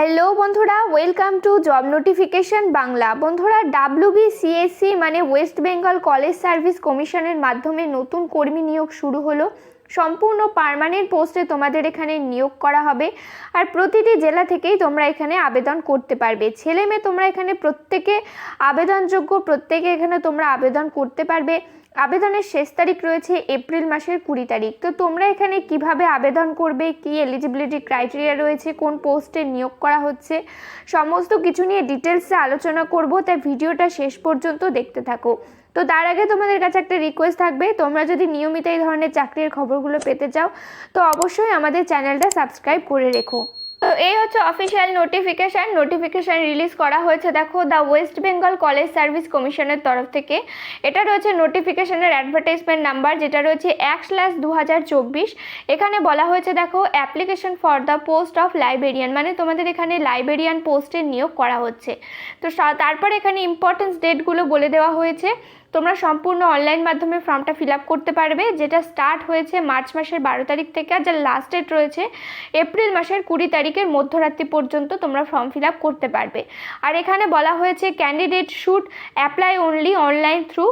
Hello বন্ধুরা welcome to job notification Bangla. বন্ধুরা WB CSC মানে ওয়েস্ট বেঙ্গল কলেজ সার্ভিস কমিশনের মাধ্যমে নতুন কর্মী নিয়োগ শুরু হলো। সম্পূর্ণ পার্মানেন্ট পোস্টে তোমাদের এখানে নিয়োগ করা হবে। আর প্রতিটি জেলা থেকেই তোমরা এখানে আবেদন করতে পারবে। ছেলে মেয়ে তোমরা এখানে প্রত্যেকে আবেদনযোগ্য, প্রত্যেকে এখানে তোমরা আবেদন করতে পারবে। আবেদনের শেষ তারিখ রয়েছে এপ্রিল মাসের কুড়ি তারিখ। তো তোমরা এখানে কীভাবে আবেদন করবে, কি এলিজিবিলিটি ক্রাইটেরিয়া রয়েছে, কোন পোস্টে নিয়োগ করা হচ্ছে, সমস্ত কিছু নিয়ে ডিটেলসে আলোচনা করব। তাই ভিডিওটা শেষ পর্যন্ত দেখতে থাকো। তো তার আগে তোমাদের কাছে একটা রিকোয়েস্ট থাকবে, তোমরা যদি নিয়মিত এই ধরনের চাকরির খবরগুলো পেতে চাও, তো অবশ্যই আমাদের চ্যানেলটা সাবস্ক্রাইব করে রেখো। এই হচ্ছে অফিসিয়াল নোটিফিকেশান নোটিফিকেশান রিলিজ করা হয়েছে, দেখো the West Bengal college service কমিশনের তরফ থেকে। এটা রয়েছে নোটিফিকেশানের অ্যাডভার্টাইজমেন্ট নাম্বার যেটা রয়েছে এক স্ল্যাশ দু হাজার চব্বিশ। এখানে বলা হয়েছে, দেখো application for the post of librarian মানে তোমাদের এখানে লাইব্রেরিয়ান পোস্টে নিয়োগ করা হচ্ছে। তো তারপর এখানে ইম্পর্টেন্স ডেটগুলো বলে দেওয়া হয়েছে। তোমরা সম্পূর্ণ অনলাইন মাধ্যমে ফর্মটা ফিল আপ করতে পারবে, যেটা স্টার্ট হয়েছে মার্চ মাসের বারো তারিখ থেকে আর যার লাস্ট ডেট রয়েছে এপ্রিল মাসের কুড়ি তারিখের মধ্যরাত্রি পর্যন্ত তোমরা ফর্ম ফিল আপ করতে পারবে। আর এখানে বলা হয়েছে candidate should apply only online through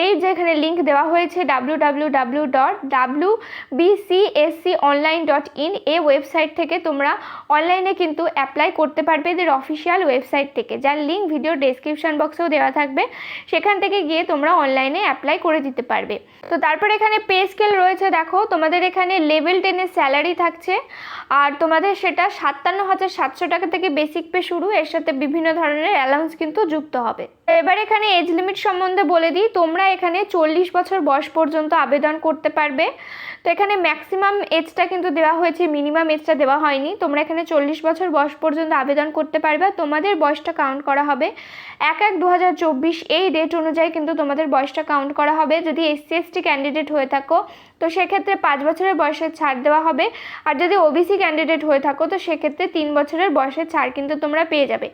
এই যে এখানে লিঙ্ক দেওয়া হয়েছে W W W dot W BCSC online dot in এই ওয়েবসাইট থেকে তোমরা অনলাইনে কিন্তু অ্যাপ্লাই করতে পারবে এদের অফিসিয়াল ওয়েবসাইট থেকে। যার লিঙ্ক ভিডিও ডেসক্রিপশন বক্সেও দেওয়া থাকবে, সেখান থেকে গিয়ে তোমরা অনলাইনে অ্যাপ্লাই করে দিতে পারবে। তো তারপর এখানে পে স্কেল রয়েছে, দেখো, তোমাদের এখানে লেভেল টেনের স্যালারি থাকছে, আর তোমাদের সেটা সাতান্ন হাজার সাতশো টাকা থেকে বেসিক পে শুরু, এর সাথে বিভিন্ন ধরনের অ্যালাউন্স কিন্তু যুক্ত হবে। এবার এখানে এজ লিমিট সম্বন্ধে বলে দিই, তোমরা এখানে চল্লিশ বছর বয়স পর্যন্ত আবেদন করতে পারবে। তো এখানে ম্যাক্সিমাম এজটা কিন্তু দেওয়া হয়েছে মিনিমাম এজটা দেওয়া হয়নি। তোমরা এখানে চল্লিশ বছর বয়স পর্যন্ত আবেদন করতে পারবে। তোমাদের বয়সটা কাউন্ট করা হবে এক এক দু এই ডেট অনুযায়ী কিন্তু তোমাদের বয়সটা কাউন্ট করা হবে। যদি এসসি এসটি ক্যান্ডিডেট হয়ে থাকো, তো সেক্ষেত্রে পাঁচ বছরের বয়সের ছাড় দেওয়া হবে। আর যদি ওবিসি ক্যান্ডিডেট হয়ে থাকো, তো সেক্ষেত্রে তিন বছরের বয়সের ছাড় কিন্তু তোমরা পেয়ে যাবে।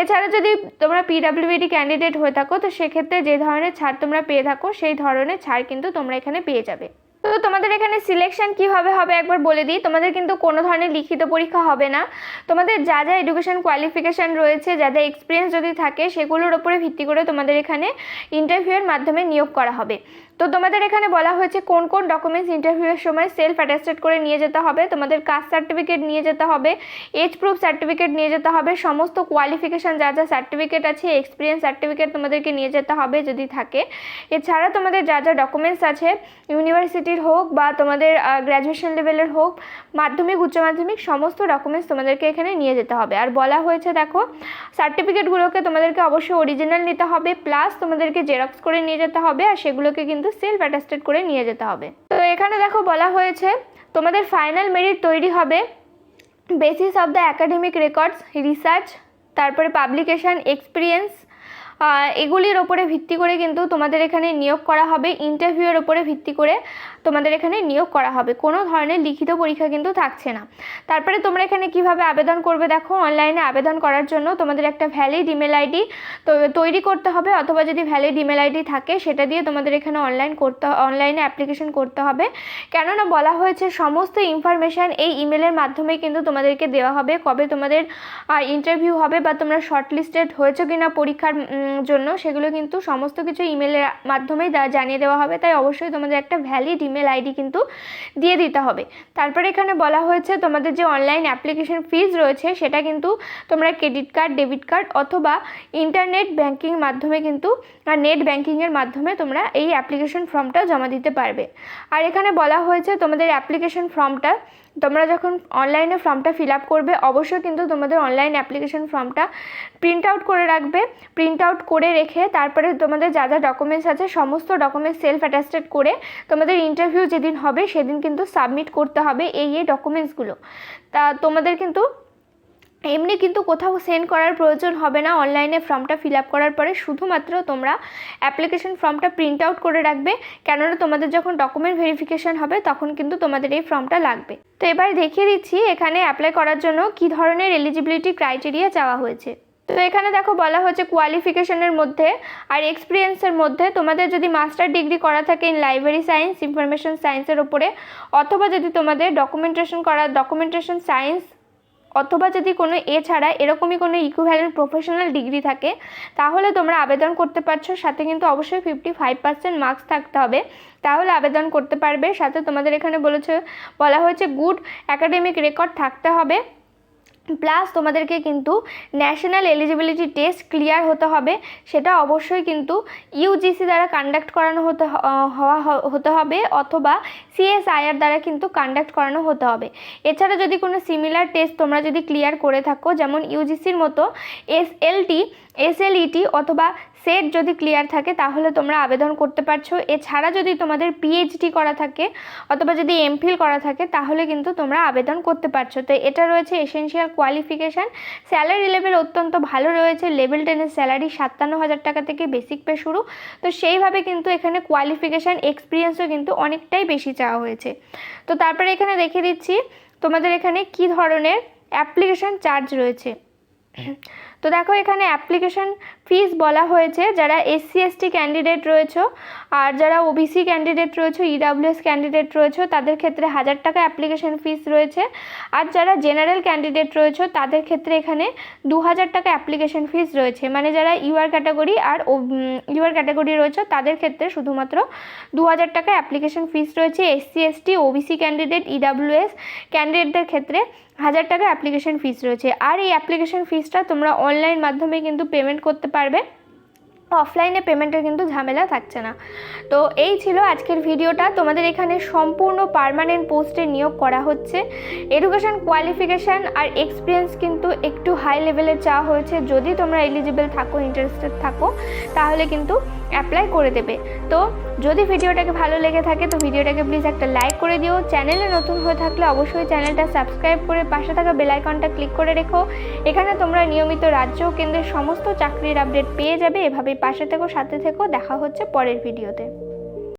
এছাড়া যদি তোমরা পিডাব্লিউডি ক্যান্ডিডেট হয়ে থাকো, তো সেক্ষেত্রে যে ধরনের ছাড় তোমরা পেয়ে থাকো, সেই ধরনের ছাড় কিন্তু তোমরা এখানে পেয়ে যাবে। তো তোমাদের এখানে সিলেকশন কীভাবে হবে একবার বলে দিই। তোমাদের কিন্তু কোনো ধরনের লিখিত পরীক্ষা হবে না। তোমাদের যা যা এডুকেশন কোয়ালিফিকেশান রয়েছে, যা যা এক্সপিরিয়েন্স যদি থাকে, সেগুলোর ওপরে ভিত্তি করে তোমাদের এখানে ইন্টারভিউয়ের মাধ্যমে নিয়োগ করা হবে। তো তোমাদের এখানে বলা হয়েছে কোন কোন ডকুমেন্টস ইন্টারভিউয়ের সময় সেলফ অ্যাটাস্টেড করে নিয়ে যেতে হবে, তোমাদের কাস্ট সার্টিফিকেট নিয়ে যেতে হবে এজ প্রুফ সার্টিফিকেট নিয়ে যেতে হবে, সমস্ত কোয়ালিফিকেশান যা যা সার্টিফিকেট আছে এক্সপিরিয়েন্স সার্টিফিকেট তোমাদেরকে নিয়ে যেতে হবে যদি থাকে। এছাড়া তোমাদের যা যা ডকুমেন্টস আছে ইউনিভার্সিটির হোক বা তোমাদের গ্র্যাজুয়েশন লেভেলের হোক, মাধ্যমিক, উচ্চ মাধ্যমিক, সমস্ত ডকুমেন্টস তোমাদেরকে এখানে নিয়ে যেতে হবে। আর বলা হয়েছে দেখো সার্টিফিকেটগুলোকে তোমাদেরকে অবশ্যই অরিজিনাল নিতে হবে প্লাস তোমাদেরকে জেরক্স করে নিয়ে যেতে হবে, আর সেগুলোকে কিন্তু সেলফ অ্যাটাস্টেড করে নিয়ে যেতে হবে। তো এখানে দেখো বলা হয়েছে, তোমাদের ফাইনাল মেরিট তৈরি হবে basis of the academic records research তারপরে পাবলিকেশান এক্সপিরিয়েন্স এগুলির ওপরে ভিত্তি করে কিন্তু তোমাদের এখানে নিয়োগ করা হবে ইন্টারভিউয়ের ওপরে ভিত্তি করে তোমাদের এখানে নিয়োগ করা হবে। কোনো ধরনের লিখিত পরীক্ষা কিন্তু থাকছে না। তারপরে তোমরা এখানে কীভাবে আবেদন করবে দেখো অনলাইনে আবেদন করার জন্য তোমাদের একটা ভ্যালিড ইমেল আইডি তৈরি করতে হবে অথবা যদি ভ্যালিড ইমেল আইডি থাকে সেটা দিয়ে তোমাদের এখানে অনলাইন করতে অনলাইনে অ্যাপ্লিকেশন করতে হবে। কেননা বলা হয়েছে সমস্ত ইনফরমেশান এই ইমেলের মাধ্যমে কিন্তু তোমাদেরকে দেওয়া হবে। কবে তোমাদের ইন্টারভিউ হবে বা তোমরা শর্টলিস্টেড হয়েছো কিনা পরীক্ষার উম, জন্য সেগুলো কিন্তু সমস্ত কিছু ইমেলের মাধ্যমেই জানিয়ে দেওয়া হবে। তাই অবশ্যই তোমাদের একটা ভ্যালিড ইমেল আইডি কিন্তু দিয়ে দিতে হবে। তারপরে এখানে বলা হয়েছে, তোমাদের যে অনলাইন অ্যাপ্লিকেশন ফিজ রয়েছে, সেটা কিন্তু তোমরা ক্রেডিট কার্ড ডেবিট কার্ড অথবা ইন্টারনেট ব্যাংকিং মাধ্যমে কিন্তু, আর নেট ব্যাংকিংয়ের মাধ্যমে তোমরা এই অ্যাপ্লিকেশন ফর্মটা জমা দিতে পারবে। আর এখানে বলা হয়েছে, তোমাদের অ্যাপ্লিকেশন ফর্মটা তোমরা যখন অনলাইনে ফর্মটা ফিল আপ করবে, অবশ্যই কিন্তু তোমাদের অনলাইন অ্যাপ্লিকেশন ফর্মটা প্রিন্ট আউট করে রাখবে। প্রিন্ট আউট করে রেখে তারপরে তোমাদের যা যা ডকুমেন্টস আছে, সমস্ত ডকুমেন্টস সেলফ অ্যাটাস্টেড করে তোমাদের ইন্টারভিউ যেদিন হবে, সেদিন কিন্তু সাবমিট করতে হবে এই এই ডকুমেন্টসগুলো তা তোমাদের কিন্তু এমনি কিন্তু কোথাও সেন্ড করার প্রয়োজন হবে না। অনলাইনে ফর্মটা ফিল আপ করার পরে শুধুমাত্র তোমরা অ্যাপ্লিকেশন ফর্মটা প্রিন্ট আউট করে রাখবে। কেননা তোমাদের যখন ডকুমেন্ট ভেরিফিকেশান হবে, তখন কিন্তু তোমাদের এই ফর্মটা লাগবে। তো এবার দেখিয়ে দিচ্ছি এখানে অ্যাপ্লাই করার জন্য কি ধরনের এলিজিবিলিটি ক্রাইটেরিয়া চাওয়া হয়েছে। তো এখানে দেখো বলা হচ্ছে কোয়ালিফিকেশনের মধ্যে আর এক্সপিরিয়েন্সের মধ্যে। তোমাদের যদি মাস্টার ডিগ্রি করা থাকে ইন লাইব্রেরি সায়েন্স ইনফরমেশন সায়েন্সের ওপরে, অথবা যদি তোমাদের ডকুমেন্টেশন করা ডকুমেন্টেশন সায়েন্স অথবা যদি কোনো এছাড়া এরকমই কোনো ইকুইভ্যালেন্ট প্রফেশনাল ডিগ্রি থাকে, তাহলে তোমরা আবেদন করতে পারছ। সাথে কিন্তু অবশ্যই ফিফটি ফাইভ পার্সেন্ট মার্কস থাকতে হবে। তাহলে আবেদন করতে পারবে। সাথে তোমাদের এখানে বলেছে, বলা হয়েছে গুড অ্যাকাডেমিক রেকর্ড থাকতে হবে। প্লাস তোমাদেরকে কিন্তু ন্যাশনাল এলিজিবিলিটি টেস্ট ক্লিয়ার হতে হবে। সেটা অবশ্যই কিন্তু ইউজিসি দ্বারা কান্ডাক্ট করানো হতে হওয়া হতে হবে অথবা সিএসআইআর দ্বারা কিন্তু কান্ডাক্ট করানো হতে হবে। এছাড়া যদি কোনো সিমিলার টেস্ট তোমরা যদি ক্লিয়ার করে থাকো, যেমন ইউজিসির মতো এসএলটি এসএলইটি অথবা সেট যদি ক্লিয়ার থাকে, তাহলে তোমরা আবেদন করতে পারছ। এছাড়া যদি তোমাদের পিএইচডি করা থাকে অথবা যদি এমফিল করা থাকে, তাহলে কিন্তু তোমরা আবেদন করতে পারছ। তো এটা রয়েছে এসেনশিয়াল কোয়ালিফিকেশান স্যালারি লেভেল অত্যন্ত ভালো রয়েছে। লেভেল টেনের স্যালারি সাতান্ন হাজার টাকা থেকে বেসিক পে শুরু। তো সেইভাবে কিন্তু এখানে কোয়ালিফিকেশান এক্সপিরিয়েন্সও কিন্তু অনেকটাই বেশি চাওয়া হয়েছে। তো তারপরে এখানে দেখে দিচ্ছি, তোমাদের এখানে কি ধরনের অ্যাপ্লিকেশান চার্জ রয়েছে। তো দেখো এখানে অ্যাপ্লিকেশন ফিস বলা হয়েছে, যারা এসসি এসটি ক্যান্ডিডেট রয়েছে আর যারা ওবিসি ক্যান্ডিডেট রয়েছে ইডাব্লিউএস ক্যান্ডিডেট রয়েছে, তাদের ক্ষেত্রে হাজার টাকা অ্যাপ্লিকেশন ফিস রয়েছে। আর যারা জেনারেল ক্যান্ডিডেট রয়েছে, তাদের ক্ষেত্রে এখানে দু হাজার টাকা অ্যাপ্লিকেশন ফিস রয়েছে। মানে যারা ইউআর ক্যাটাগরি আর ইউআর ক্যাটাগরি রয়েছে, তাদের ক্ষেত্রে শুধুমাত্র দু হাজার টাকা অ্যাপ্লিকেশন ফিস রয়েছে। SC ST OBC candidate EWS ক্যান্ডিডেটদের ক্ষেত্রে হাজার টাকা অ্যাপ্লিকেশন ফিস রয়েছে। আর এই অ্যাপ্লিকেশন ফিসটা তোমরা অনলাইন মাধ্যমে কিন্তু পেমেন্ট করতে পারবে। অফলাইনে পেমেন্টের কিন্তু ঝামেলা থাকছে না। তো এই ছিল আজকের ভিডিওটা তোমাদের এখানে সম্পূর্ণ পার্মানেন্ট পোস্টে নিয়োগ করা হচ্ছে। এডুকেশন কোয়ালিফিকেশান আর এক্সপিরিয়েন্স কিন্তু একটু হাই লেভেলের চাওয়া হয়েছে। যদি তোমরা এলিজিবল থাকো ইন্টারেস্টেড থাকো, তাহলে কিন্তু অ্যাপ্লাই করে দেবে। তো যদি ভিডিওটাকে ভালো লেগে থাকে, তো ভিডিওটাকে প্লিজ একটা লাইক করে দিও। চ্যানেলে নতুন হয়ে থাকলে অবশ্যই চ্যানেলটা সাবস্ক্রাইব করে পাশে থাকা বেল আইকনটা ক্লিক করে রেখো। এখানে তোমরা নিয়মিত রাজ্য কেন্দ্রের সমস্ত চাকরির আপডেট পেয়ে যাবে। এভাবেই পাশে থেকো সাথে থেকো। দেখা হচ্ছে পরের ভিডিওতে।